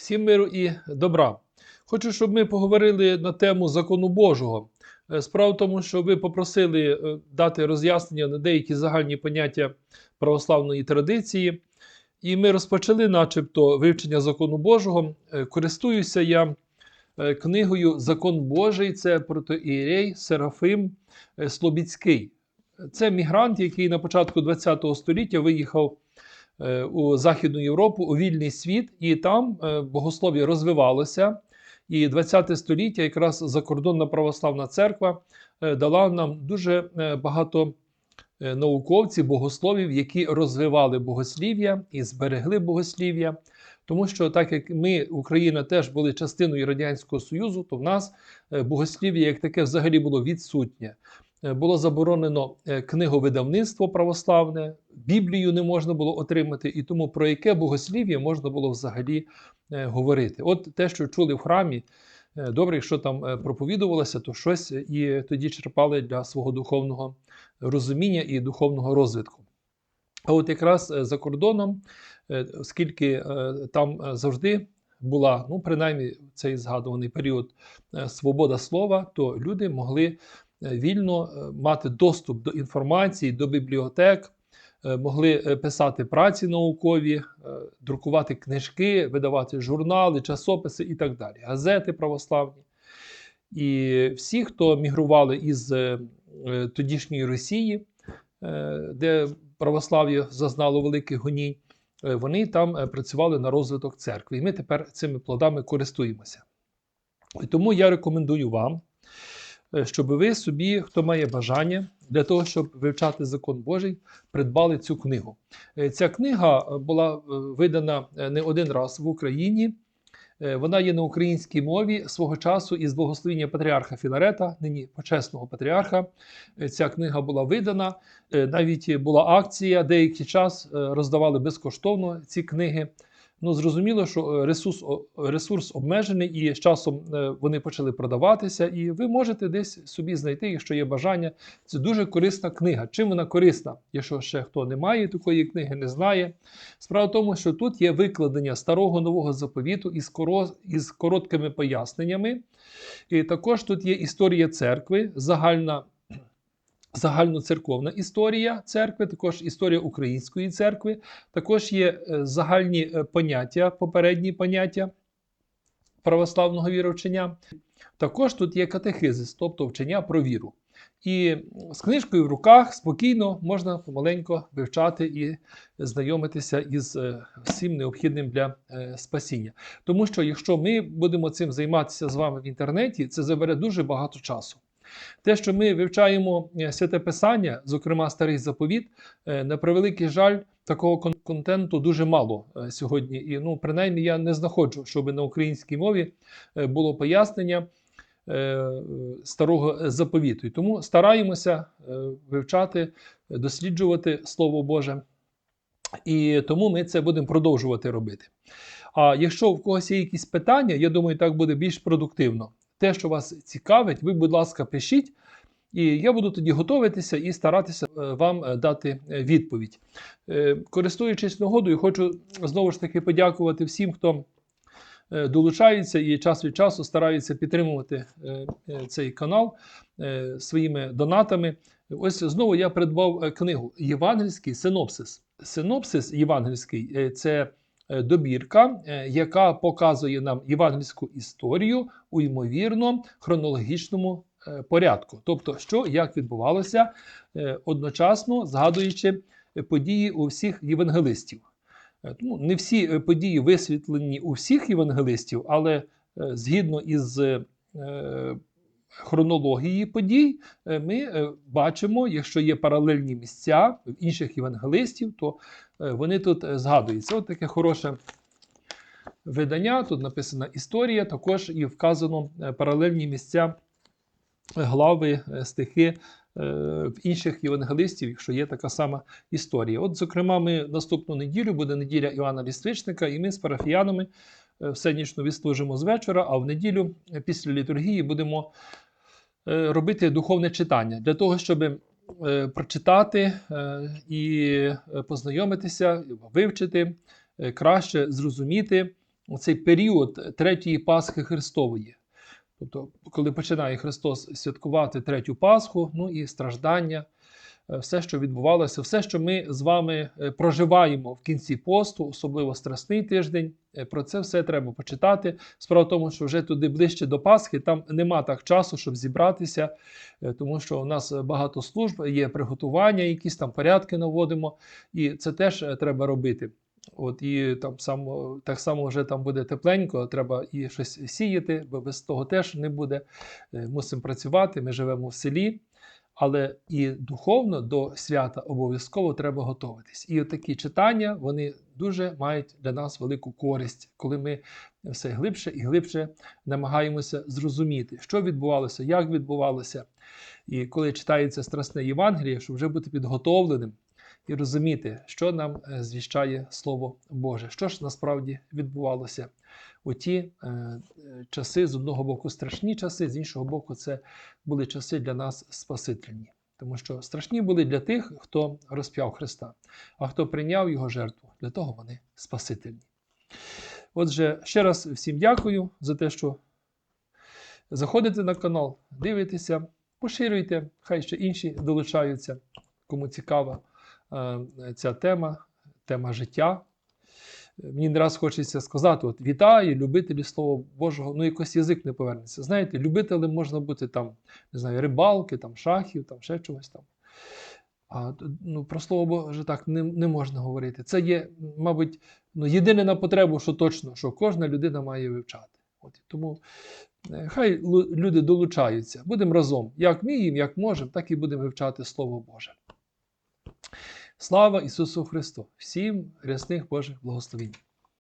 Всім миру і добра. Хочу, щоб ми поговорили на тему закону Божого. Е, Справа в тому, що ви попросили е, дати роз'яснення на деякі загальні поняття православної традиції, і ми розпочали, начебто, вивчення закону Божого. Е, Користуюся я книгою Закон Божий, це протоієрей Серафим Слобідський. Це мігрант, який на початку ХХ століття виїхав у Західну Європу, у вільний світ, і там е, богослов'я розвивалося. І 20 століття, якраз закордонна православна церква е, дала нам дуже е, багато е, науковців, богословів, які розвивали богослів'я і зберегли богослів'я. Тому що, так як ми, Україна, теж були частиною Радянського Союзу, то в нас е, богослів'я як таке взагалі було відсутнє. Е, Було заборонено е, книговидавництво православне, Біблію не можна було отримати, і тому про яке богослів'я можна було взагалі е, говорити. От те, що чули в храмі, е, добре, якщо там е, проповідувалося, то щось і тоді черпали для свого духовного розуміння і духовного розвитку. А от якраз за кордоном, оскільки там завжди була, ну, принаймні, цей згадуваний період свобода слова, то люди могли вільно мати доступ до інформації, до бібліотек, могли е, писати праці наукові, е, друкувати книжки, видавати журнали, часописи і так далі, газети православні. І всі, хто мігрували із е, е, тодішньої Росії, е, де православ'я зазнало великих гонінь, е, вони там е, працювали на розвиток церкви. І ми тепер цими плодами користуємося. І тому я рекомендую вам, е, щоб ви собі, хто має бажання, для того, щоб вивчати закон Божий, придбали цю книгу. Е, Ця книга е, була е, видана е, не один раз в Україні. Е, Вона є на українській мові свого часу із благословення патріарха Філарета, нині почесного патріарха. Е, Ця книга була видана. Е, Навіть була акція, деякий час е, роздавали безкоштовно ці книги. Ну, зрозуміло, що е, ресурс, ресурс обмежений, і з часом е, вони почали продаватися, і ви можете десь собі знайти, якщо є бажання. Це дуже корисна книга. Чим вона корисна? Якщо ще хто не має такої книги, не знає. Справа в тому, що тут є викладення старого нового заповіту із, із короткими поясненнями. І також тут є історія церкви, загальна. Загальноцерковна історія церкви, також історія української церкви, також є е, загальні е, поняття, попередні поняття православного віровчення. Також тут є катехизис, тобто вчення про віру. І з книжкою в руках спокійно можна помаленько вивчати і знайомитися із е, всім необхідним для спасіння. Тому що якщо ми будемо цим займатися з вами в інтернеті, це забере дуже багато часу. Те, що ми вивчаємо е, святе писання, зокрема старий заповіт, е, на превеликий жаль, такого контенту дуже мало е, сьогодні. І ну, принаймні я не знаходжу, щоб на українській мові було пояснення старого заповіту. І тому стараємося вивчати, досліджувати Слово Боже. І тому ми це будемо продовжувати робити. А якщо в когось є якісь питання, я думаю, так буде більш продуктивно. Те, що вас цікавить, ви, будь ласка, пишіть, і я буду тоді готуватися і старатися е, вам е, дати е, відповідь. Користуючись нагодою, хочу знову ж таки подякувати всім, хто долучається і час від часу старається підтримувати цей канал своїми донатами. Ось знову я придбав книгу Євангельський синопсис. Синопсис євангельський це добірка, е, яка показує нам євангельську історію у ймовірно хронологічному е, порядку. Тобто, що як відбувалося, е, одночасно згадуючи е, події у всіх євангелистів. Е, Тому не всі е, події висвітлені у всіх євангелистів, але е, згідно із е, хронології подій, е, ми е, бачимо, якщо є паралельні місця в інших євангелистів, то е, вони тут згадуються. От таке хороше видання. Тут написана історія, також і вказано паралельні місця, глави, стихи в інших євангелистів, якщо є така сама історія. От, зокрема, ми наступну неділю буде неділя Івана Ліствичника, і ми з парафіянами е, всенічно відслужимо з вечора, а в неділю е, після літургії будемо е, робити духовне читання для того, щоб прочитати і познайомитися, вивчити, краще зрозуміти цей період третьої Пасхи Христової. Тобто, коли починає Христос святкувати третю Пасху, ну і страждання, все, що відбувалося, все, що ми з вами е, проживаємо в кінці посту, особливо страсний тиждень, е, про це все треба почитати. Справа в тому, що вже туди ближче до Пасхи, там нема так часу, щоб зібратися, е, тому що у нас багато служб, є приготування, якісь там порядки наводимо, і це теж е, треба робити. От і там само, так само вже там буде тепленько, треба і щось сіяти, бо без того теж не буде. Е, Мусимо працювати. Ми живемо в селі, але і духовно до свята обов'язково треба готуватись. І такі читання вони дуже мають для нас велику користь, коли ми все глибше і глибше намагаємося зрозуміти, що відбувалося, як відбувалося. І коли читається страсне Євангеліє, щоб вже бути підготовленим і розуміти, що нам е, звіщає Слово Боже, що ж насправді відбувалося у ті е, часи, з одного боку, страшні часи, з іншого боку, це були часи для нас спасительні. Тому що страшні були для тих, хто розп'яв Христа, а хто прийняв Його жертву, для того вони спасительні. Отже, ще раз всім дякую за те, що заходите на канал, дивитеся, поширюйте, хай ще інші долучаються, кому цікава е, ця тема, тема життя. Мені не раз хочеться сказати: от вітаю, любителі Слова Божого, ну якось язик не повернеться. Знаєте, любителем можна бути там, не знаю, рибалки, там, шахів, там ще чогось там. А ну, про слово Боже так не, не можна говорити. Це є, мабуть, ну, єдине на потребу, що точно, що кожна людина має вивчати. От, тому е, хай люди долучаються. Будемо разом. Як вміємо, як можемо, так і будемо вивчати Слово Боже. Слава Ісусу Христу! Всім рясних Божих благословінь!